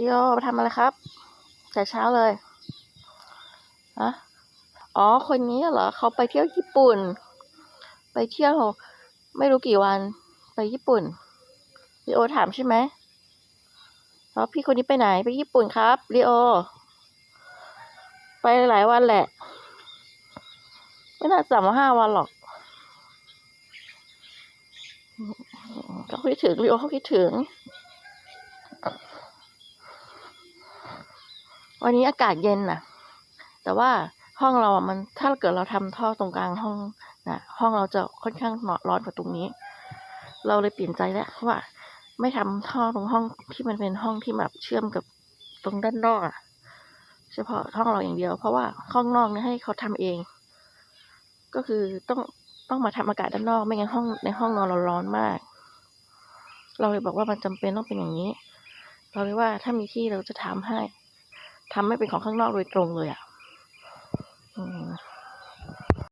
ลีโอมาทำอะไรครับ แต่เช้าเลยอะอ๋อ คนนี้เหรอ เขาไปเที่ยวญี่ปุ่น ไปเที่ยว ไม่รู้กี่วัน ไปญี่ปุ่นลีโอถามใช่ไหมแล้วพี่คนนี้ไปไหน ไปญี่ปุ่นครับลีโอ ไปหลายวันแหละ ไม่น่าจะมาห้าวันหรอก เขาคิดถึงลีโอเขาคิดถึง วันนี้อากาศเย็นนะแต่ว่าห้องเราอะมันถ้าเกิดเราทำท่อตรงกลางห้องนะห้องเราจะค่อนข้างร้อนกว่าตรงนี้ เราเลยเปลี่ยนใจแล้วว่า ไม่ทำท่อตรงห้องที่มันเป็นห้องที่แบบเชื่อมกับตรงด้านนอกอะเฉพาะห้องเราอย่างเดียว เพราะว่าห้องนอกเนี่ยให้เขาทำเอง ก็คือต้องต้องมาทำอากาศด้านนอก ไม่งั้นห้องในห้องนอนเราร้อนมาก เราเลยบอกว่ามันจำเป็นต้องเป็นอย่างนี้ เราเลยว่าถ้ามีที่เราจะทำให้ ทำไม่เป็นของข้างนอกโดยตรงเลยอะอืม